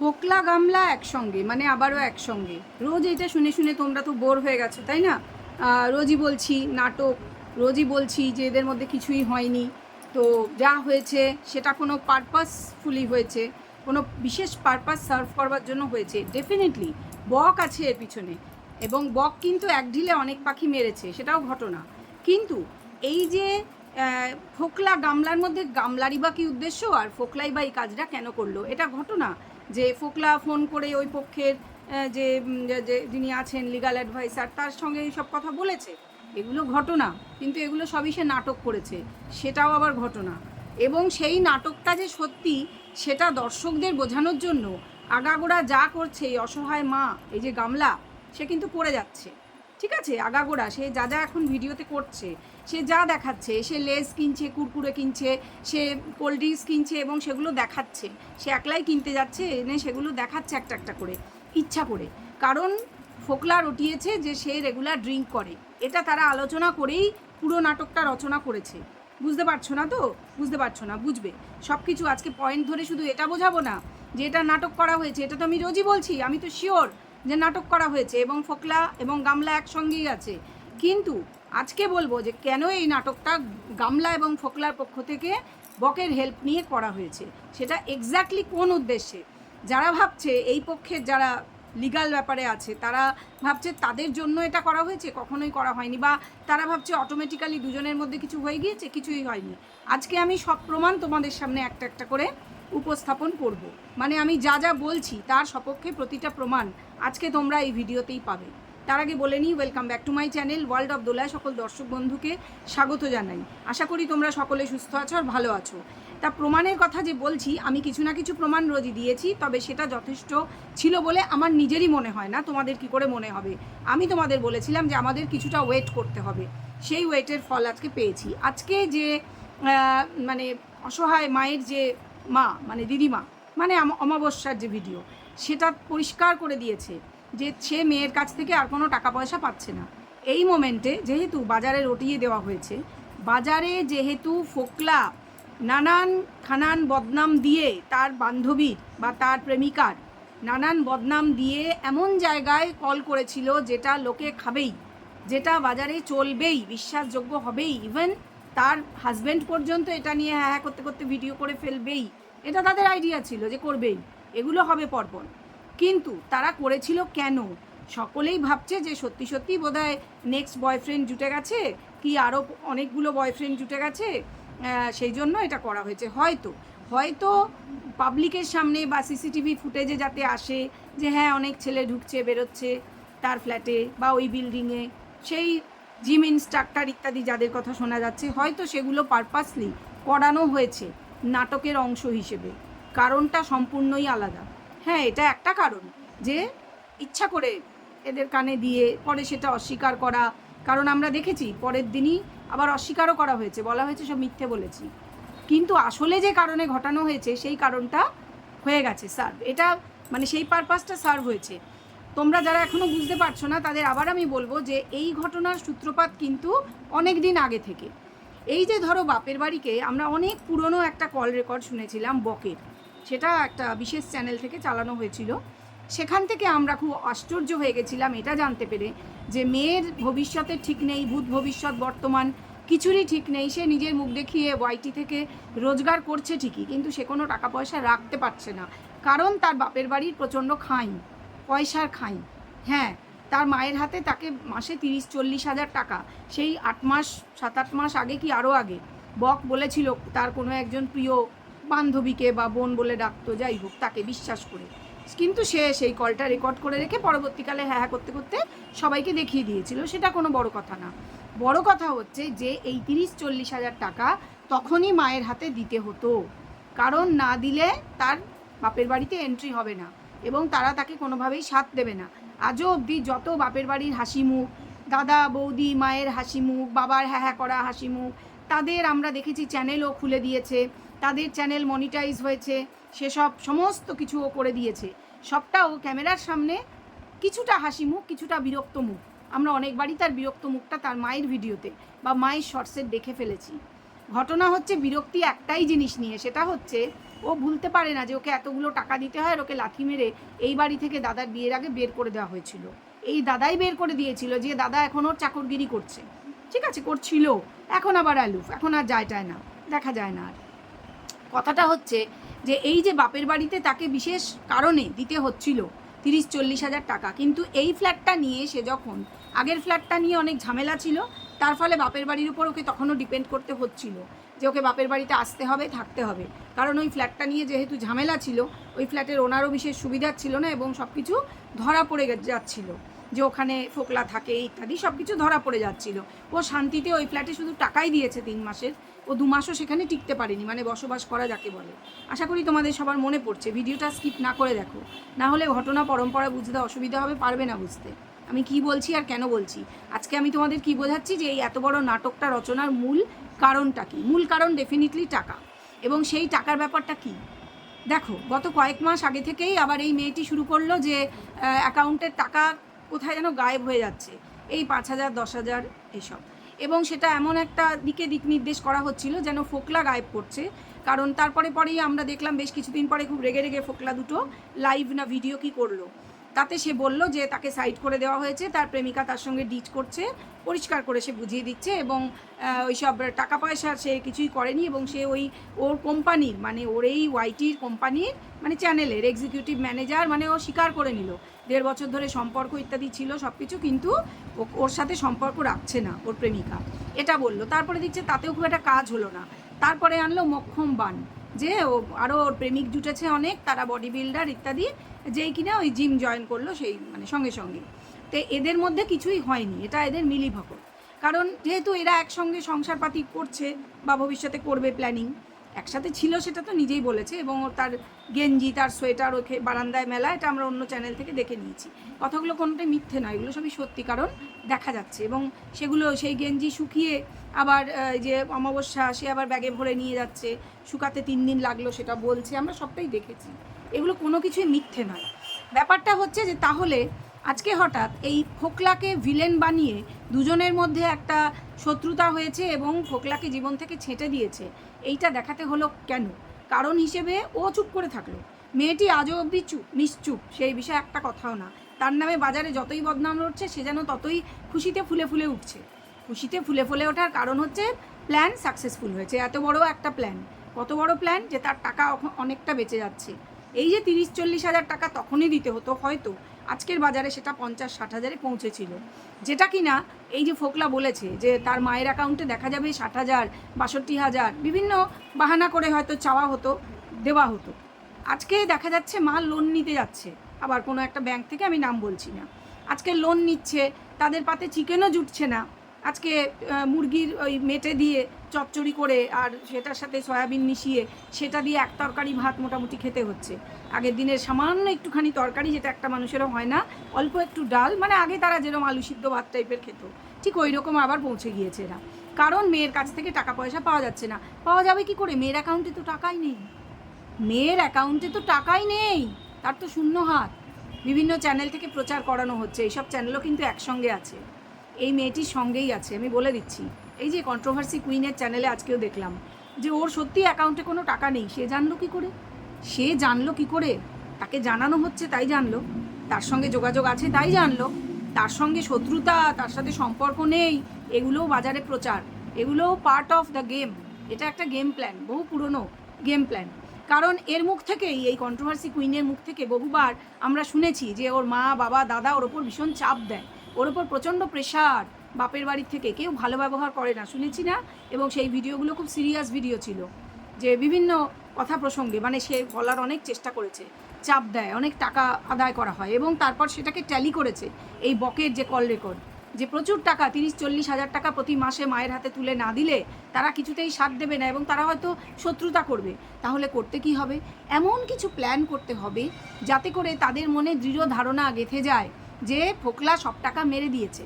ফোকলা গামলা একসঙ্গে মানে আবারও একসঙ্গে। রোজ এটা শুনে শুনে তোমরা তো বোর হয়ে গেছো, তাই না? রোজই বলছি নাটক, রোজই বলছি যে এদের মধ্যে কিছুই হয়নি। তো যা হয়েছে, সেটা কোনো পারপাসফুলি হয়েছে, কোনো বিশেষ পারপাস সার্ভ করবার জন্য হয়েছে। ডেফিনেটলি বক আছে এর পিছনে। এবং বক কিন্তু এক ঢিলে অনেক পাখি মেরেছে, সেটাও ঘটনা। কিন্তু এই যে ফোকলা গামলার মধ্যে গামলারই বা কি উদ্দেশ্য? আর ফোকলাই বা এই কাজটা কেন করল? এটা ঘটনা। যে ফোকলা ফোন করে ওই পক্ষের যে যিনি আছেন লিগাল অ্যাডভাইসার তার সঙ্গে এইসব কথা বলেছে। এগুলো ঘটনা, কিন্তু এগুলো সবই সে নাটক করেছে। সেটাও আবার ঘটনা। এবং সেই নাটকটা যে সত্যি, সেটা দর্শকদের বোঝানোর জন্য আগাগোড়া যা করছে এই অসহায় মা, এই যে গামলা, সে কিন্তু করে যাচ্ছে। ঠিক আছে, আগাগোড়া, সে যা যা এখন ভিডিওতে করছে, সে যা দেখাচ্ছে, সে লেস কিনছে, কুরকুরে কিনছে, সে কোল্ড ড্রিঙ্কস কিনছে এবং সেগুলো দেখাচ্ছে, সে একলাই কিনতে যাচ্ছে, এনে সেগুলো দেখাচ্ছে একটা একটা করে, ইচ্ছা করে। কারণ ফোকলা রটিয়েছে যে সে রেগুলার ড্রিঙ্ক করে। এটা তারা আলোচনা করেই পুরো নাটকটা রচনা করেছে। বুঝতে পারছ না তো? বুঝতে পারছ না, বুঝবে। সব কিছু আজকে পয়েন্ট ধরে শুধু এটা বোঝাবো না, যে এটা নাটক করা হয়েছে, এটা তো আমি রোজই বলছি, আমি তো শিওর যে নাটক করা হয়েছে এবং ফোকলা এবং গামলা একসঙ্গেই আছে। কিন্তু আজকে বলব যে কেন এই নাটকটা গামলা এবং ফোকলার পক্ষ থেকে বকের হেল্প নিয়ে করা হয়েছে? সেটা এক্স্যাক্টলি কোন উদ্দেশ্যে? যারা ভাবছে এই পক্ষের যারা লিগাল ব্যাপারে আছে, তারা ভাবছে তাদের জন্য এটা করা হয়েছে, কখনোই করা হয়নি বা তারা ভাবছে অটোমেটিক্যালি দুজনের মধ্যে কিছু হয়ে গিয়েছে, কিছুই হয়নি। আজকে আমি সব প্রমাণ তোমাদের সামনে একটা একটা করে উপস্থাপন করব। মানে আমি যা যা বলছি তার সপক্ষে প্রতিটা প্রমাণ আজকে তোমরা এই ভিডিওতেই পাবে। তার আগে বলে নিই welcome back to my channel world of দোলায় সকল দর্শক বন্ধুকে স্বাগত জানাই। আশা করি তোমরা সকলে সুস্থ আছো আর ভালো আছো। তা প্রমাণের কথা যে বলছি, আমি কিছু না কিছু প্রমাণ রোজই দিয়েছি, তবে সেটা যথেষ্ট ছিল বলে আমার নিজেরই মনে হয় না, তোমাদের কি করে মনে হবে? আমি তোমাদের বলেছিলাম যে আমাদের কিছুটা ওয়েট করতে হবে। সেই ওয়েটের ফল আজকে পেয়েছি। আজকে যে মানে অসহায় মায়ের যে মা মানে দিদিমা মানে অমাবস্যার যে ভিডিও সেটা পরিষ্কার করে দিয়েছে যে সে মেয়ের কাছ থেকে আর কোনো টাকা পয়সা পাচ্ছে না। এই মোমেন্টে যেহেতু বাজারে রটিয়ে দেওয়া হয়েছে, বাজারে যেহেতু ফোকলা নানান খানান বদনাম দিয়ে তার বান্ধবীর বা তার প্রেমিকার নানান বদনাম দিয়ে এমন জায়গায় কল করেছিল যেটা লোকে খাবেই, যেটা বাজারে চলবেই, বিশ্বাসযোগ্য হবেই ইভেন তার হাজব্যান্ড পর্যন্ত এটা নিয়ে হ্যাঁ হ্যাঁ করতে করতে ভিডিও করে ফেলবেই। এটা তাদের আইডিয়া ছিল যে করবেই। এগুলো হবে পরপর। কিন্তু তারা করেছিল কেন? সকলেই ভাবছে যে সত্যি সত্যি বোধহয় নেক্সট বয়ফ্রেন্ড জুটে গেছে, কি আরও অনেকগুলো বয়ফ্রেন্ড জুটে গেছে সেই জন্য এটা করা হয়েছে। হয়তো হয়তো পাবলিকের সামনে বা সিসিটিভি ফুটেজে যাতে আসে যে হ্যাঁ অনেক ছেলে ঢুকছে, বেরোচ্ছে তার ফ্ল্যাটে বা ওই বিল্ডিংয়ে সেই জিম ইনস্ট্রাক্টর ইত্যাদি যাদের কথা শোনা যাচ্ছে, হয়তো সেগুলো পারপাসলি করানো হয়েছে নাটকের অংশ হিসেবে। কারণটা সম্পূর্ণই আলাদা। হ্যাঁ এটা একটা কারণ যে ইচ্ছা করে এদের কানে দিয়ে পরে সেটা অস্বীকার করা, কারণ আমরা দেখেছি পরের দিনই আবার অস্বীকারও করা হয়েছে, বলা হয়েছে সব মিথ্যে বলেছি। কিন্তু আসলে যে কারণে ঘটানো হয়েছে, সেই কারণটা হয়ে গেছে স্যার এটা মানে সেই পারপাসটা সার্ভ হয়েছে। তোমরা যারা এখনও বুঝতে পারছ না, তাদের আবার আমি বলব যে এই ঘটনার সূত্রপাত কিন্তু অনেক দিন আগে থেকে। এই যে ধরো বাপের বাড়িকে আমরা অনেক পুরনো একটা কল রেকর্ড শুনেছিলাম, বকের। সেটা একটা বিশেষ চ্যানেল থেকে চালানো হয়েছিল। সেখান থেকে আমরা খুব আশ্চর্য হয়ে গেছিলাম, এটা জানতে পেরে যে মেয়ের ভবিষ্যতের ঠিক নেই, ভূত ভবিষ্যৎ বর্তমান, কিছুরই ঠিক নেই। সে নিজের মুখ দেখিয়ে ওয়াইটি থেকে রোজগার করছে ঠিকই, কিন্তু সে কোনো টাকা পয়সা রাখতে পারছে না। কারণ তার বাপের বাড়ির প্রচণ্ড খাই পয়সার খাই হ্যাঁ তার মায়ের হাতে তাকে মাসে তিরিশ, চল্লিশ হাজার টাকা। সেই আট মাস, সাত আট মাস আগে কি আরও আগে? বক বলেছিল তার কোনো একজন প্রিয় বান্ধবীকে বা বোন বলে ডাকতো, যাই হোক, তাকে বিশ্বাস করে। কিন্তু সে সেই কলটা রেকর্ড করে রেখে পরবর্তীকালে হ্যাঁ হ্যাঁ করতে করতে সবাইকে দেখিয়ে দিয়েছিল। সেটা কোনো বড় কথা না। বড় কথা হচ্ছে যে, এই তিরিশ, চল্লিশ হাজার টাকা তখনই মায়ের হাতে দিতে হতো। কারণ না দিলে তার বাপের বাড়িতে এন্ট্রি হবে না। এবং তারা তাকে কোনোভাবেই সাথ দেবে না। আজও অবধি যত বাপের বাড়ির হাসি মুখ, দাদা, বৌদি, মায়ের হাসি মুখ, বাবার হ্যাঁ হ্যাঁ করা হাসি মুখ, তাদের আমরা দেখেছি চ্যানেলও খুলে দিয়েছে, তাদের চ্যানেল মনিটাইজ হয়েছে, সেসব সমস্ত কিছু ও করে দিয়েছে। সবটাও ক্যামেরার সামনে কিছুটা হাসি মুখ, কিছুটা বিরক্ত মুখ। আমরা অনেকবারই তার বিরক্ত মুখটা তার মায়ের ভিডিওতে বা মায়ের শর্টসের দেখে ফেলেছি। ঘটনা হচ্ছে বিরক্তি একটাই জিনিস নিয়ে, সেটা হচ্ছে ও ভুলতে পারে না যে ওকে এতগুলো টাকা দিতে হয় আর ওকে লাথি মেরে এই বাড়ি থেকে দাদার বিয়ের আগে বের করে দেওয়া হয়েছিল। এই দাদাই বের করে দিয়েছিল যে দাদা এখন ওর চাকরগিরি করছে। ঠিক আছে, করছিল। এখন আবার অ্যালুফ এখন আর যায় টায় না, দেখা যায় না আর। কথাটা হচ্ছে যে এই যে বাপের বাড়িতে তাকে বিশেষ কারণে দিতে হচ্ছিল তিরিশ চল্লিশ হাজার টাকা, কিন্তু এই ফ্ল্যাটটা নিয়ে সে যখন, আগের ফ্ল্যাটটা নিয়ে অনেক ঝামেলা ছিল, তার ফলে বাপের বাড়ির উপর ওকে তখনও ডিপেন্ড করতে হচ্ছিল। যে ওকে বাপের বাড়িতে আসতে হবে, থাকতে হবে। কারণ ওই ফ্ল্যাটটা নিয়ে যেহেতু ঝামেলা ছিল, ওই ফ্ল্যাটের ওনারও বিশেষ সুবিধা ছিল না এবং সব কিছু ধরা পড়ে যাচ্ছিল। যে ওখানে ফোকলা থাকে, ইত্যাদি সব কিছু ধরা পড়ে যাচ্ছিল। ও শান্তিতে ওই ফ্ল্যাটে শুধু টাকাই দিয়েছে তিন মাসের। ও দু মাসও সেখানে টিকতে পারেনি মানে বসবাস করা যাকে বলে। আশা করি তোমাদের সবার মনে পড়ছে, ভিডিওটা স্কিপ না করে দেখো। না হলে ঘটনা, পরম্পরা বুঝতে অসুবিধা হবে, পারবে না বুঝতে। আমি কি বলছি আর কেন বলছি? আজকে আমি তোমাদের কি বোঝাচ্ছি যে এই এত বড় নাটকটা রচনার মূল কারণটা কি? মূল কারণ ডেফিনেটলি টাকা। এবং সেই টাকার ব্যাপারটা কি? দেখো, গত কয়েক মাস আগে থেকেই আবার এই মেয়েটি শুরু করল যে অ্যাকাউন্টের টাকা কোথায় যেন গায়েব হয়ে যাচ্ছে। এই পাঁচ হাজার, দশ হাজার এসব। এবং সেটা এমন একটা দিকে দিক নির্দেশ করা হচ্ছিল যেন ফোকলা গায়েব করছে। কারণ তারপরে পরেই আমরা দেখলাম বেশ কিছুদিন পরে খুব রেগে রেগে ফোকলা দুটো লাইভ না ভিডিও কি করল। তাতে সে বলল যে তাকে সাইড করে দেওয়া হয়েছে, তার প্রেমিকা তার সঙ্গে ডিট করছে, পরিষ্কার করে সে বুঝিয়ে দিচ্ছে এবং ওই সব টাকা পয়সা সে কিছুই করেনি এবং সে ওই ওর কোম্পানির মানে ওর এই ওয়াইটির কোম্পানির মানে চ্যানেলের এক্সিকিউটিভ ম্যানেজার মানে ও স্বীকার করে নিল। দেড় বছর ধরে সম্পর্ক ইত্যাদি ছিল সব কিছু কিন্তু ওর সাথে সম্পর্ক রাখছে না ওর প্রেমিকা। এটা বলল। তারপরে দিচ্ছে তাতেও খুব একটা কাজ হলো না। তারপরে আনলো মক্ষম বান। যে ও আরও ওর প্রেমিক জুটেছে অনেক, তারা বডি বিল্ডার ইত্যাদি, যেই কিনা ওই জিম জয়েন করল সেই মানে সঙ্গে সঙ্গে। তো এদের মধ্যে কিছুই হয়নি, এটা এদের মিলিভগত কারণ যেহেতু এরা একসঙ্গে সংসারপাতি করছে বা ভবিষ্যতে করবে প্ল্যানিং একসাথে ছিল সেটা তো নিজেই বলেছে এবং তার গেঞ্জি, তার সোয়েটার, ওকে বারান্দায় মেলা, এটা আমরা অন্য চ্যানেল থেকে দেখে নিয়েছি। কথাগুলো কোনোটাই মিথ্যে নয়, এগুলো সবই সত্যি, কারণ দেখা যাচ্ছে এবং সেগুলো, সেই গেঞ্জি শুকিয়ে আবার যে অমাবস্যা, সে আবার ব্যাগে ভরে নিয়ে যাচ্ছে, শুকাতে তিন দিন লাগল সেটা বলছে, আমরা সবটাই দেখেছি। এগুলো কোনো কিছুই মিথ্যে নয়। ব্যাপারটা হচ্ছে যে তাহলে আজকে হঠাৎ এই ফোকলাকে ভিলেন বানিয়ে দুজনের মধ্যে একটা শত্রুতা হয়েছে এবং ফোকলাকে জীবন থেকে ছেঁটে দিয়েছে। এইটা দেখাতে হলো কেন? কারণ হিসেবে ও চুপ করে থাকল। মেয়েটি আজও অবধি চুপ নিশ্চুপ, সেই বিষয়ে একটা কথাও না। তার নামে বাজারে যতই বদনাম রটছে, সে যেন ততই খুশিতে ফুলে ফুলে উঠছে। খুশিতে ফুলে ফুলে ওঠার কারণ হচ্ছে প্ল্যান সাকসেসফুল হয়েছে। এত বড় একটা প্ল্যান কত বড় প্ল্যান যে তার টাকা অনেকটা বেঁচে যাচ্ছে। এই যে তিরিশ চল্লিশ হাজার টাকা তখনই দিতে হতো, হয়তো। আজকের বাজারে সেটা পঞ্চাশ, ষাট হাজারে পৌঁছেছিল। যেটা কিনা এই যে ফোকলা বলেছে যে তার মায়ের অ্যাকাউন্টে দেখা যাবে ষাট হাজার, বাষট্টি হাজার, বিভিন্ন বাহানা করে হয়তো চাওয়া হতো, দেওয়া হতো। আজকে দেখা যাচ্ছে মা লোন নিতে যাচ্ছে। আবার কোনো একটা ব্যাংক থেকে আমি নাম বলছি না। আজকে লোন নিচ্ছে, তাদের পাতে চিকেনও জুটছে না। আজকে মুরগির ওই মেটে দিয়ে চচ্চড়ি করে আর সেটার সাথে সয়াবিন মিশিয়ে সেটা দিয়ে এক তরকারি ভাত মোটামুটি খেতে হচ্ছে। আগের দিনের সামান্য একটুখানি তরকারি যেটা একটা মানুষেরও হয় না, অল্প একটু ডাল মানে আগে তারা যেরকম আলু সিদ্ধ ভাত টাইপের খেত, ঠিক ওই রকম আবার পৌঁছে গিয়েছে এরা। কারণ মেয়ের কাছ থেকে টাকা পয়সা পাওয়া যাচ্ছে না। পাওয়া যাবে কি করে? মেয়ের অ্যাকাউন্টে তো টাকাই নেই। মেয়ের অ্যাকাউন্টে তো টাকাই নেই। তার তো শূন্য হাত। বিভিন্ন চ্যানেল থেকে প্রচার করানো হচ্ছে। এইসব চ্যানেলও কিন্তু একসঙ্গে আছে। এই মেয়েটির সঙ্গেই আছে। আমি বলে দিচ্ছি। এই যে কন্ট্রোভার্সি কুইনের চ্যানেলে আজকেও দেখলাম, যে ওর সত্যি অ্যাকাউন্টে কোনো টাকা নেই, সে জানলো কি করে? সে জানলো কি করে? তাকে জানানো হচ্ছে, তাই জানলো। তার সঙ্গে যোগাযোগ আছে, তাই জানলো। তার সঙ্গে শত্রুতা, তার সাথে সম্পর্ক নেই, এগুলোও বাজারে প্রচার। এগুলোও পার্ট অফ দ্য গেম এটা একটা গেম প্ল্যান বহু পুরনো গেম প্ল্যান কারণ এর মুখ থেকেই, এই কন্ট্রোভার্সি কুইনের মুখ থেকে বহুবার আমরা শুনেছি যে ওর মা, বাবা, দাদা ওর ওপর ভীষণ চাপ দেয়। ওর ওপর প্রচণ্ড প্রেশার বাপের বাড়ির থেকে কেউ ভালো ব্যবহার করে না, শুনেছি না? এবং সেই ভিডিওগুলো খুব সিরিয়াস ভিডিও ছিল, যে বিভিন্ন কথা প্রসঙ্গে মানে সে বলার অনেক চেষ্টা করেছে, চাপ দেয়, অনেক টাকা আদায় করা হয় এবং তারপর সেটাকে ট্যালি করেছে, এই বকের যে কল রেকর্ড যে প্রচুর টাকা, তিরিশ, চল্লিশ হাজার টাকা প্রতি মাসে মায়ের হাতে তুলে না দিলে তারা কিছুতেই সাথ দেবে না এবং তারা হয়তো শত্রুতা করবে, তাহলে করতে কি হবে? এমন কিছু প্ল্যান করতে হবে যাতে করে তাদের মনে দৃঢ় ধারণা গেঁথে যায় যে ফোকলা সব টাকা মেরে দিয়েছে।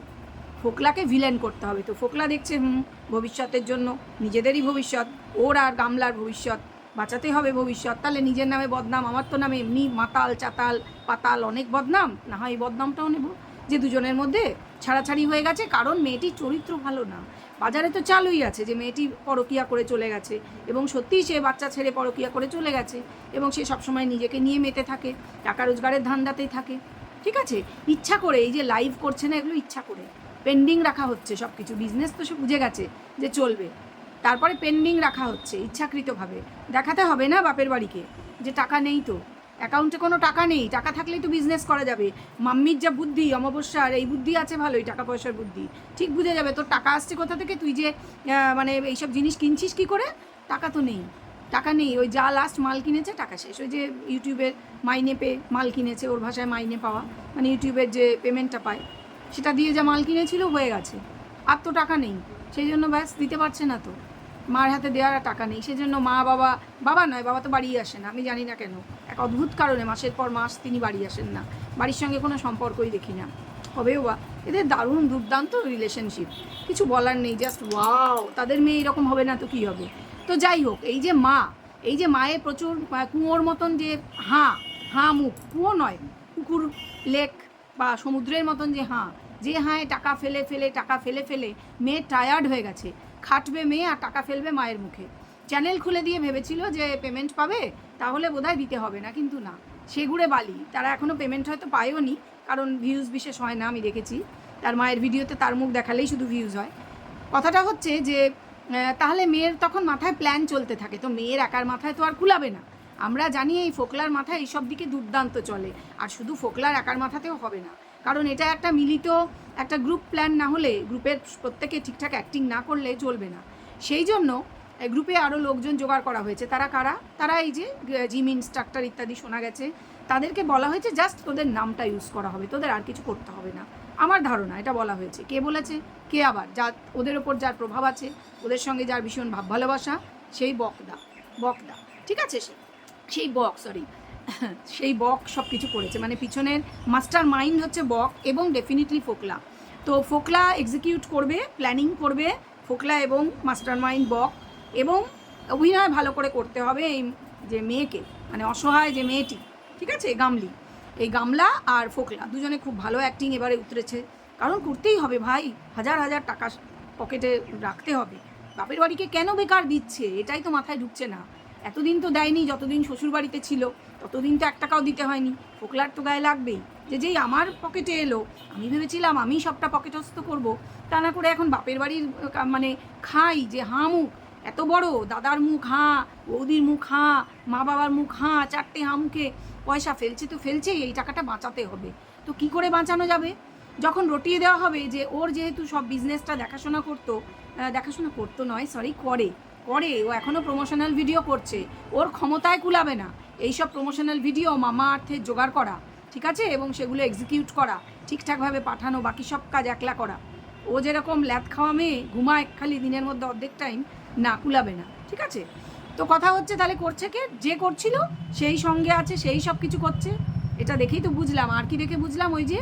ফোকলাকে ভিলেন করতে হবে। তো ফোকলা দেখছে, হুম, ভবিষ্যতের জন্য নিজেদেরই ভবিষ্যৎ, ওর আর গামলার ভবিষ্যৎ, বাঁচাতে হবে ভবিষ্যৎ। তাহলে নিজের নামে বদনাম, আমার তো নামে এমনি মাতাল, চাতাল, পাতাল অনেক বদনাম। না হয় এই বদনামটাও নেব, যে দুজনের মধ্যে ছাড়াছাড়ি হয়ে গেছে, কারণ মেয়েটির চরিত্র ভালো না। বাজারে তো চালুই আছে যে মেয়েটি পরকিয়া করে চলে গেছে, এবং সত্যিই সে বাচ্চা ছেড়ে পরকিয়া করে চলে গেছে, এবং সে সবসময় নিজেকে নিয়ে মেতে থাকে, টাকা রোজগারের ধান্দাতেই থাকে। ঠিক আছে? ইচ্ছা করে, এই যে লাইভ করছে না, এগুলো ইচ্ছা করে। পেন্ডিং রাখা হচ্ছে সব কিছু বিজনেস তো সে বুঝে গেছে যে চলবে। তারপরে পেন্ডিং রাখা হচ্ছে ইচ্ছাকৃতভাবে। দেখাতে হবে না বাপের বাড়িকে যে টাকা নেই তো। অ্যাকাউন্টে কোনো টাকা নেই। টাকা থাকলেই তো বিজনেস করা যাবে। মাম্মির যা বুদ্ধি, অমাবস্যার, এই বুদ্ধি আছে ভালোই, টাকা পয়সার বুদ্ধি। ঠিক বুঝে যাবে, তোর টাকা আসছে কোথা থেকে? তুই যে মানে এইসব জিনিস কিনছিস কি করে? টাকা তো নেই। টাকা নেই। ওই যা লাস্ট মাল কিনেছে, টাকা শেষ। ওই যে ইউটিউবের মাইনে পে মাল কিনেছে, ওর ভাষায় মাইনে পাওয়া। মানে ইউটিউবের যে পেমেন্টটা পায়। সেটা দিয়ে যা মাল কিনেছিল হয়ে গেছে। আর তো টাকা নেই। সেই জন্য ব্যাস দিতে পারছে না তো। মার হাতে দেওয়ার টাকা নেই। সেজন্য মা, বাবা বাবা নয়, বাবা তো বাড়ি আসে না। আমি জানি না কেন। এক অদ্ভুত কারণে মাসের পর মাস তিনি বাড়ি আসেন না। বাড়ির সঙ্গে কোনো সম্পর্কই দেখি না। হবেও বা এদের দারুণ দুর্দান্ত রিলেশনশিপ কিছু বলার নেই। জাস্ট ওয়াও তাদের মেয়ে এরকম হবে না তো কী হবে? তো যাই হোক, এই যে মা, এই যে মায়ের প্রচুর কুয়োর মতন যে হাঁ হাঁ মুখ। কুয়ো নয় পুকুর লেক বা সমুদ্রের মতন যে হাঁ যে হাঁয়ে, টাকা ফেলে ফেলে, টাকা ফেলে ফেলে, মেয়ে টায়ার্ড হয়ে গেছে। খাটবে মেয়ে আর টাকা ফেলবে মায়ের মুখে। চ্যানেল খুলে দিয়ে ভেবেছিল যে পেমেন্ট পাবে, তাহলে বোধহয় দিতে হবে না, কিন্তু না। সেগুড়ে বালি। তারা এখনও পেমেন্ট হয়তো পায়ও নি, কারণ ভিউজ বিশেষ হয় না, আমি দেখেছি। তার মায়ের ভিডিওতে তার মুখ দেখালেই শুধু ভিউজ হয়। কথাটা হচ্ছে যে তাহলে মেয়ের তখন মাথায় প্ল্যান চলতে থাকে, তো মেয়ের একার মাথায় তো আর কুলাবে না। আমরা জানি এই ফোকলার মাথায় এইসব দিকে দুর্দান্ত চলে, আর শুধু ফোকলার একার মাথাতেও হবে না। কারণ এটা একটা মিলিত একটা গ্রুপ প্ল্যান না হলে গ্রুপের প্রত্যেকে ঠিকঠাক অ্যাক্টিং না করলে চলবে না। সেই জন্য গ্রুপে আরও লোকজন জোগাড় করা হয়েছে। তারা কারা? তারা এই যে জিম ইনস্ট্রাক্টর ইত্যাদি শোনা গেছে। তাদেরকে বলা হয়েছে জাস্ট তোদের নামটা ইউজ করা হবে। তোদের আর কিছু করতে হবে না। আমার ধারণা এটা বলা হয়েছে। কে বলেছে? কে আবার? যা, ওদের ওপর যার প্রভাব আছে, ওদের সঙ্গে যার ভীষণ ভাব ভালোবাসা, সেই বকদা বকদা ঠিক আছে সে? সেই বক সরি সেই বক সব কিছু করেছে। মানে পিছনের মাস্টার মাইন্ড হচ্ছে বক এবং ডেফিনেটলি ফোকলা। তো ফোকলা এক্সিকিউট করবে প্ল্যানিং করবে ফোকলা এবং মাস্টার মাইন্ড বক এবং অভিনয় ভালো করে করতে হবে এই যে মেয়েকে মানে অসহায় যে মেয়েটি, ঠিক আছে? গামলি। এই গামলা আর ফোকলা দুজনে খুব ভালো অ্যাক্টিং এবারে উতরেছে। কারণ করতেই হবে ভাই, হাজার হাজার টাকা পকেটে রাখতে হবে। বাপের বাড়িকে কেন বেকার দিচ্ছে? এটাই তো মাথায় ঢুকছে না। এতদিন তো দেয়নি, যতদিন শ্বশুর বাড়িতে ছিল। ততদিন তো এক টাকাও দিতে হয়নি। ফোকলার তো গায়ে লাগবেই। যে যেই আমার পকেটে এলো, আমি ভেবেছিলাম আমি সবটা পকেটস্থ করব। তা না করে এখন বাপের বাড়ির মানে খাই যে হাঁ মুখ। এত বড়, দাদার মুখ হাঁ, বৌদির মুখ হাঁ, মা বাবার মুখ হাঁ, চারটে হাঁ মুখে পয়সা ফেলছে তো ফেলছেই, এই টাকাটা বাঁচাতে হবে। তো কি করে বাঁচানো যাবে? যখন রটিয়ে দেওয়া হবে যে ওর যেহেতু সব বিজনেসটা দেখাশোনা করতো দেখাশোনা করতো নয় সরি করে। করে, ও এখনও প্রমোশনাল ভিডিও করছে। ওর ক্ষমতায় কুলাবে না। এইসব প্রমোশনাল ভিডিও মামা আর্থের জোগাড় করা, ঠিক আছে? এবং সেগুলো এক্সিকিউট করা, ঠিকঠাকভাবে পাঠানো, বাকি সব কাজ একলা করা। ও যেরকম ল্যাদ খাওয়া মেয়ে, ঘুমায় খালি দিনের মধ্যে অর্ধেক টাইম না কুলাবে না, ঠিক আছে? তো কথা হচ্ছে তাহলে করছে কে? যে করছিল, সেই সঙ্গে আছে, সেই সব কিছু করছে। এটা দেখেই তো বুঝলাম। আর কি দেখে বুঝলাম ওই যে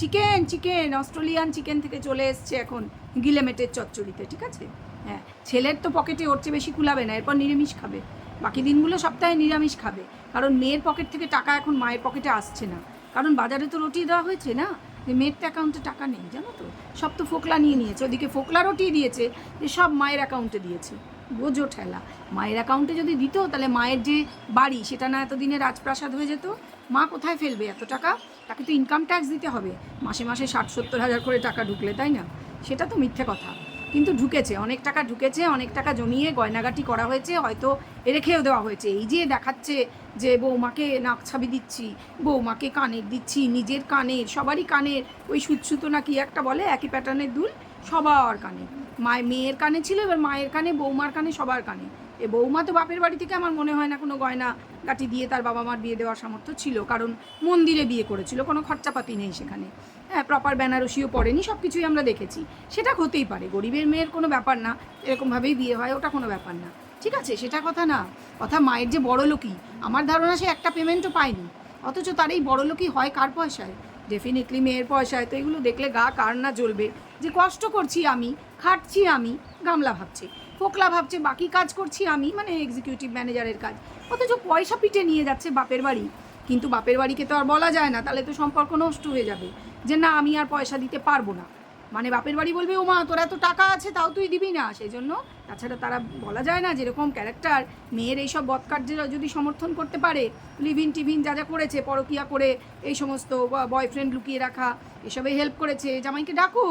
চিকেন চিকেন অস্ট্রেলিয়ান চিকেন থেকে চলে এসছে এখন গিলেমেটের চচ্চড়িতে, ঠিক আছে? হ্যাঁ ছেলের তো পকেটে ওর চেয়ে বেশি কুলাবে না, এরপর নিরামিষ খাবে। বাকি দিনগুলো সপ্তাহে নিরামিষ খাবে। কারণ মেয়ের পকেট থেকে টাকা এখন মায়ের পকেটে আসছে না। কারণ বাজারে তো রুটি দেওয়া হয়েছে না? যে মেয়ের তো অ্যাকাউন্টে টাকা নেই, জানো তো? সব তো ফোকলা নিয়ে নিয়েছে। ওদিকে ফোকলা রটিয়ে দিয়েছে, যে সব মায়ের অ্যাকাউন্টে দিয়েছে। বোঝো ঠেলা। মায়ের অ্যাকাউন্টে যদি দিত, তাহলে মায়ের যে বাড়ি, সেটা না এতদিনে রাজপ্রাসাদ হয়ে যেত? মা কোথায় ফেলবে এত টাকা? তাকে তো ইনকাম ট্যাক্স দিতে হবে। মাসে মাসে ষাট সত্তর হাজার করে টাকা ঢুকলে, তাই না? সেটা তো মিথ্যে কথা। কিন্তু ঢুকেছে, অনেক টাকা ঢুকেছে, অনেক টাকা জমিয়ে গয়নাগাটি করা হয়েছে, হয়তো রেখেও দেওয়া হয়েছে। এই যে দেখাচ্ছে যে বৌমাকে নাক ছাবি দিচ্ছি, বৌমাকে কানের দিচ্ছি, নিজের কানের, সবারই কানের, ওই সুৎসুতো না কি একটা বলে, একই প্যাটার্নের দুল, সবার কানে মায়ের মেয়ের কানে ছিল, এবার মায়ের কানে, বৌমার কানে, সবার কানে। এ বৌমা তো বাপের বাড়ি থেকে আমার মনে হয় না কোনো গয়না গাটি দিয়ে তার বাবা মার বিয়ে দেওয়ার সামর্থ্য ছিল, কারণ মন্দিরে বিয়ে করেছিল, কোনো খরচাপাতি নেই সেখানে। হ্যাঁ প্রপার বেনারসিও পড়েনি সব কিছুই আমরা দেখেছি। সেটা হতেই পারে, গরিবের মেয়ের কোনো ব্যাপার না, এরকমভাবেই বিয়ে হয়, ওটা কোনো ব্যাপার না। ঠিক আছে, সেটা কথা না, কথা মায়ের যে বড় লোকই, আমার ধারণা সে একটা পেমেন্টও পায়নি। অথচ তার এই বড় লোকই হয় কার পয়সায়? ডেফিনেটলি মেয়ের পয়সায়, তো এগুলো দেখলে গা কার না জ্বলবে। যে কষ্ট করছি আমি, খাটছি আমি, গামলা ভাবছে। ফোকলা ভাবছে, বাকি কাজ করছি আমি মানে এক্সিকিউটিভ ম্যানেজারের কাজ। অথচ পয়সা পিটে নিয়ে যাচ্ছে বাপের বাড়ি। কিন্তু বাপের বাড়িকে তো আর বলা যায় না, তাহলে তো সম্পর্ক নষ্ট হয়ে যাবে। যে না, আমি আর পয়সা দিতে পারব না। মানে বাপের বাড়ি বলবে ও মা তোর এত টাকা আছে, তাও তুই দিবি না। সেই জন্য তাছাড়া তারা বলা যায় না যেরকম ক্যারেক্টার মেয়ের এইসব বৎকার্যের যদি সমর্থন করতে পারে, লিভিন টিভিন যা যা করেছে, পরকিয়া করে এই সমস্ত বয়ফ্রেন্ড লুকিয়ে রাখা, এসবে হেল্প করেছে, জামাইকে ডাকো,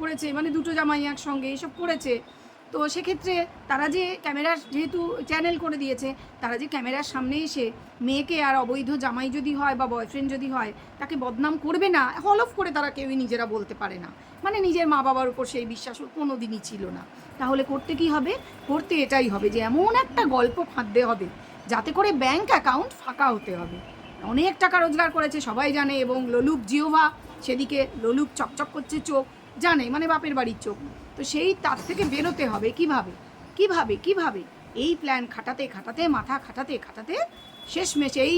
করেছে মানে দুটো জামাই একসঙ্গে এইসব করেছে। তো সেক্ষেত্রে তারা যে ক্যামেরার যেহেতু চ্যানেল করে দিয়েছে, তারা যে ক্যামেরার সামনে এসে মেয়েকে আর অবৈধ জামাই যদি হয় বা বয়ফ্রেন্ড যদি হয়, তাকে বদনাম করবে না হলফ করে তারা কেউই নিজেরা বলতে পারে না। মানে নিজের মা বাবার উপর সেই বিশ্বাস কোনো দিনই ছিল না। তাহলে করতে কি হবে? করতে এটাই হবে যে এমন একটা গল্প ফাঁদতে হবে, যাতে করে ব্যাংক অ্যাকাউন্ট ফাঁকা হতে হবে। অনেক টাকা রোজগার করেছে, সবাই জানে, এবং ললুপ জিওভা, সেদিকে ললুপ চকচক করছে চোখ, জানে মানে বাপের বাড়ির চোখ। তো সেই তার থেকে বেরোতে হবে। কীভাবে? কীভাবে? কীভাবে? এই প্ল্যান খাটাতে খাটাতে, মাথা খাটাতে খাটাতে শেষমেশ এই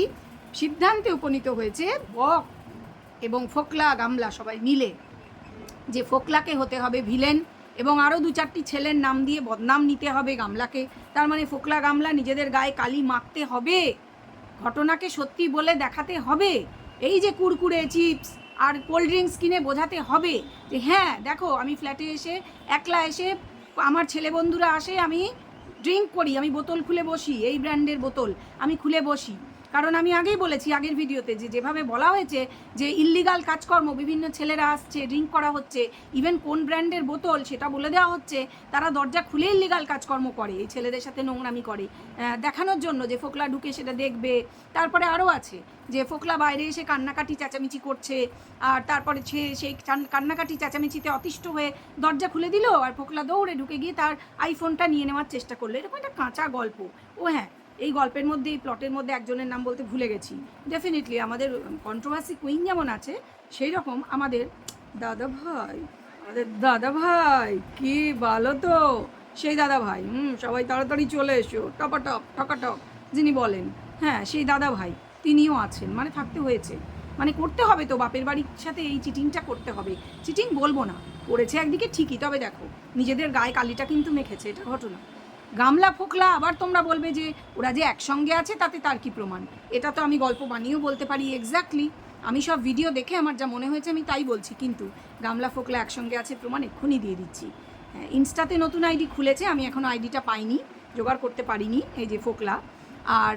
সিদ্ধান্তে উপনীত হয়েছে বক এবং ফোকলা, গামলা সবাই মিলে। যে ফোকলাকে হতে হবে ভিলেন এবং আরও দু চারটি ছেলের নাম দিয়ে বদনাম নিতে হবে গামলাকে। তার মানে ফোকলা, গামলা নিজেদের গায়ে কালি মাখতে হবে। ঘটনাকে সত্যি বলে দেখাতে হবে। এই যে কুরকুরে চিপস আর কোল্ড ড্রিঙ্কস কিনে বোঝাতে হবে যে হ্যাঁ দেখো, আমি ফ্ল্যাটে এসে একলা এসে আমার ছেলে বন্ধুরা আসে, আমি ড্রিঙ্ক করি, আমি বোতল খুলে বসি, এই ব্র্যান্ডের বোতল, আমি খুলে বসি। কারণ আমি আগেই বলেছি আগের ভিডিওতে যে যেভাবে বলা হয়েছে যে ইল্লিগাল কাজকর্ম বিভিন্ন ছেলেরা আসছে ড্রিঙ্ক করা হচ্ছে ইভেন কোন ব্র্যান্ডের বোতল সেটা বলে দেওয়া হচ্ছে, তারা দরজা খুলে ইল্লিগাল কাজকর্ম করে, এই ছেলেদের সাথে নোংরামি করে। দেখানোর জন্য যে ফোকলা ঢুকে সেটা দেখবে। তারপরে আরও আছে যে ফোকলা বাইরে এসে কান্নাকাটি চেঁচামেচি করছে, আর তারপরে সে সেই কান্নাকাটি চেঁচামেচিতে অতিষ্ঠ হয়ে দরজা খুলে দিল, আর ফোকলা দৌড়ে ঢুকে গিয়ে তার আইফোনটা নিয়ে নেওয়ার চেষ্টা করল। এরকম একটা কাঁচা গল্প। ও হ্যাঁ এই গল্পের মধ্যে, এই প্লটের মধ্যে একজনের নাম বলতে ভুলে গেছি। ডেফিনেটলি আমাদের কন্ট্রোভার্সি কুইন যেমন আছে সেই রকম আমাদের দাদা ভাই, আমাদের দাদা ভাই, কি ভালো তো? সেই দাদা ভাই, হুম, সবাই তাড়াতাড়ি চলে এসো, টপাটপ টকাটক যিনি বলেন। হ্যাঁ সেই দাদা ভাই, তিনিও আছেন মানে থাকতে হয়েছে। মানে করতে হবে তো, বাপের বাড়ির সাথে এই চিটিংটা করতে হবে। চিটিং বলব না, করেছে একদিকে ঠিকই, তবে দেখো, নিজেদের গায়ে কালিটা কিন্তু মেখেছে, এটা ঘটনা। গামলা ফোকলা আবার তোমরা বলবে যে ওরা যে একসঙ্গে আছে তাতে তার কি প্রমাণ? এটা তো আমি গল্প বানিয়েও বলতে পারি এক্স্যাক্টলি আমি সব ভিডিও দেখে আমার যা মনে হয়েছে আমি তাই বলছি কিন্তু গামলা ফোকলা একসঙ্গে আছে প্রমাণ এক্ষুনি দিয়ে দিচ্ছি। হ্যাঁ, ইনস্টাতে নতুন আইডি খুলেছে আমি এখনও আইডিটা পাইনি জোগাড় করতে পারিনি এই যে ফোকলা। আর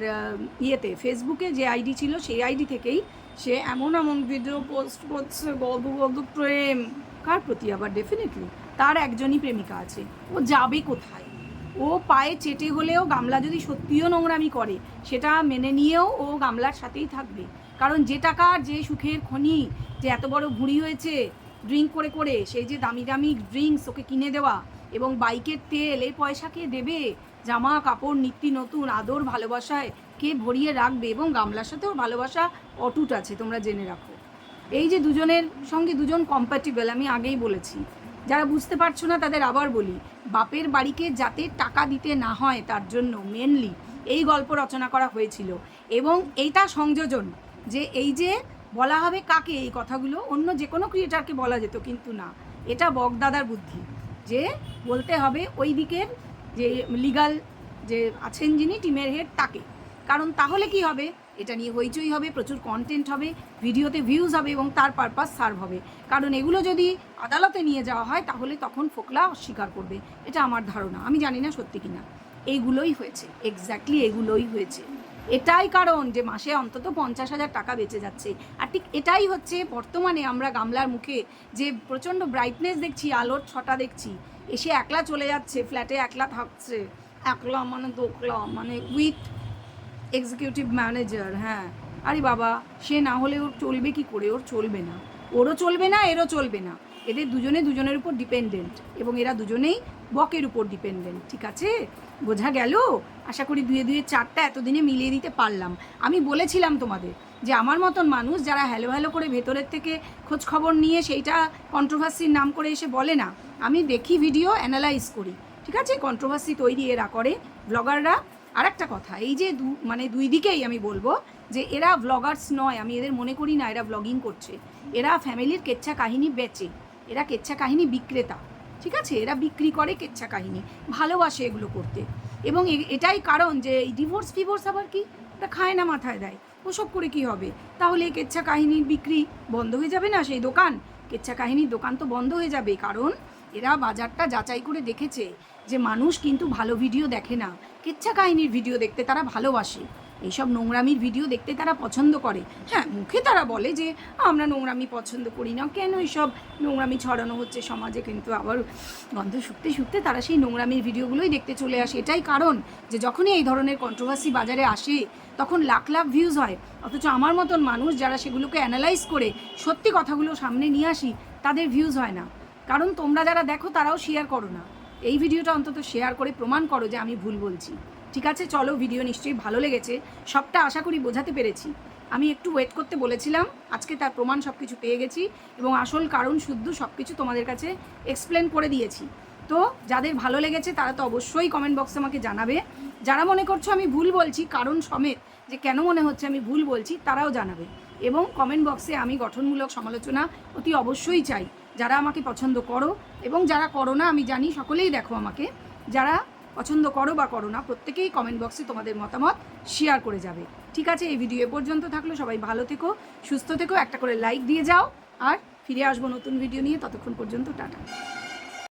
ইয়েতে ফেসবুকে যে আইডি ছিল সেই আইডি থেকেই সে এমন এমন ভিডিও পোস্ট করছে গল্প গল্প প্রেম। কার প্রতি আবার? ডেফিনেটলি তার একজনই প্রেমিকা আছে। ও যাবে কোথায়? ও পায়ে চেটে হলেও গামলা যদি সত্যিও নোংরামি করে, সেটা মেনে নিয়েও ও গামলার সাথেই থাকবে। কারণ যে টাকার যে সুখের খনি, যে এত বড় ভুঁড়ি হয়েছে, ড্রিঙ্ক করে করে, সেই যে দামি দামি ড্রিঙ্কস ওকে কিনে দেওয়া এবং বাইকের তেল, এই পয়সা কে দেবে, জামা, কাপড়, নিত্য নতুন, আদর, ভালোবাসায় কে ভরিয়ে রাখবে এবং গামলার সাথেও ভালোবাসা অটুট আছে, তোমরা জেনে রাখো। এই যে দুজনের সঙ্গে দুজন কম্প্যাটিবল আমি আগেই বলেছি। যারা বুঝতে পারছ না, তাদের আবার বলি, বাপের বাড়িকে যাতে টাকা দিতে না হয়, তার জন্য মেনলি এই গল্প রচনা করা হয়েছিল। এবং এইটা সংযোজন, যে এই যে বলা হবে কাকে, এই কথাগুলো অন্য যে কোনো ক্রিয়েটারকে বলা যেত, কিন্তু না। এটা বগদাদার বুদ্ধি, যে বলতে হবে ওই দিকের যে লিগাল যে আছেন যিনি টিমের হেড তাকে। কারণ তাহলে কি হবে? এটা নিয়ে হইচই হবে, প্রচুর কন্টেন্ট হবে ভিডিওতে ভিউজ হবে এবং তার পারপাস সার্ভ হবে। কারণ এগুলো যদি আদালতে নিয়ে যাওয়া হয়, তাহলে তখন ফোকলা অস্বীকার করবে। এটা আমার ধারণা। আমি জানি না সত্যি কিনা। এইগুলোই হয়েছে। এক্স্যাক্টলি এগুলোই হয়েছে। এটাই কারণ যে মাসে অন্তত পঞ্চাশ হাজার টাকা বেঁচে যাচ্ছে। আর ঠিক এটাই হচ্ছে বর্তমানে আমরা গামলার মুখে যে প্রচণ্ড ব্রাইটনেস দেখছি, আলোর ছটা দেখছি, এসে একলা চলে যাচ্ছে ফ্ল্যাটে একলা থাকছে। একলা মানে দোকলা মানে উইথ এক্সিকিউটিভ ম্যানেজার হ্যাঁ। আরে বাবা, সে না হলে ওর চলবে কি করে? ওর চলবে না। ওরও চলবে না, এরও চলবে না। এদের দুজনে দুজনের উপর ডিপেন্ডেন্ট এবং এরা দুজনেই বকের উপর ডিপেন্ডেন্ট ঠিক আছে? বোঝা গেল? আশা করি দুয়ে দুয়ে চারটা এতদিনে মিলিয়ে দিতে পারলাম। আমি বলেছিলাম তোমাদের যে আমার মতন মানুষ যারা হ্যালো হ্যালো করে ভেতরের থেকে খোঁজ খবর নিয়ে সেইটা কন্ট্রোভার্সির নাম করে এসে বলে না। আমি দেখি ভিডিও অ্যানালাইজ করি, ঠিক আছে? কন্ট্রোভার্সি তৈরি এরা করে। ব্লগাররা আর একটা কথা, এই যে দু মানে দুই দিকেই আমি বলব যে এরা ব্লগার্স নয়, আমি এদের মনে করি না এরা ব্লগিং করছে। এরা ফ্যামিলির কেচ্ছা কাহিনী বেচে, এরা কেচ্ছা কাহিনী বিক্রেতা, ঠিক আছে? এরা বিক্রি করে কেচ্ছা কাহিনী, ভালোবাসে এগুলো করতে। এবং এটাই কারণ যে এই ডিভোর্স ফিভোর্স আবার কি? ওটা খায় না মাথায় দেয়। ওসব করে কি হবে? তাহলে এই কেচ্ছা কাহিনীর বিক্রি বন্ধ হয়ে যাবে না সেই দোকান? কেচ্ছা কাহিনীর দোকান তো বন্ধ হয়ে যাবে, কারণ এরা বাজারটা যাচাই করে দেখেছে যে মানুষ কিন্তু ভালো ভিডিও দেখে না। কেচ্ছা কাহিনীর ভিডিও দেখতে তারা ভালোবাসে। এইসব নোংরামির ভিডিও দেখতে তারা পছন্দ করে। হ্যাঁ মুখে তারা বলে যে, আমরা নোংরামি পছন্দ করি না। কেন এইসব নোংরামি ছড়ানো হচ্ছে সমাজে? কিন্তু আবার গন্ধ শুকতে শুকতে তারা সেই নোংরামির ভিডিওগুলোই দেখতে চলে আসে। এটাই কারণ যে, যখনই এই ধরনের কন্ট্রোভার্সি বাজারে আসে, তখন লাখ লাখ ভিউজ হয়। অথচ আমার মতন মানুষ যারা সেগুলোকে অ্যানালাইজ করে, সত্যি কথাগুলো সামনে নিয়ে আসি, তাদের ভিউজ হয় না। কারণ তোমরা যারা দেখো, তারাও শেয়ার করো না। এই ভিডিওটা অন্তত শেয়ার করে প্রমাণ করো যে আমি ভুল বলছি। ঠিক আছে? চলো ভিডিও নিশ্চয়ই ভালো লেগেছে। সবটা আশা করি বোঝাতে পেরেছি। আমি একটু ওয়েট করতে বলেছিলাম। আজকে তার প্রমাণ সব কিছু পেয়ে গেছি এবং আসল কারণ, শুদ্ধ সব কিছু তোমাদের কাছে এক্সপ্লেন করে দিয়েছি। তো, যাদের ভালো লেগেছে, তারা তো অবশ্যই কমেন্ট বক্সে আমাকে জানাবে। যারা মনে করছ আমি ভুল বলছি, কারণ সমেত যে কেন মনে হচ্ছে আমি ভুল বলছি, তারাও জানাবে। এবং কমেন্ট বক্সে আমি গঠনমূলক সমালোচনা অতি অবশ্যই চাই। যারা আমাকে পছন্দ করো এবং যারা করো না, আমি জানি সকলেই দেখো আমাকে, যারা পছন্দ করো বা করো না, প্রত্যেকেই কমেন্ট বক্সে তোমাদের মতামত শেয়ার করে যাবে। ঠিক আছে, এই ভিডিও এ পর্যন্ত থাকল, সবাই ভালো থেকো, সুস্থ থেকো, একটা করে লাইক দিয়ে যাও, আর ফিরে আসব নতুন ভিডিও নিয়ে, ততক্ষণ পর্যন্ত, টাটা।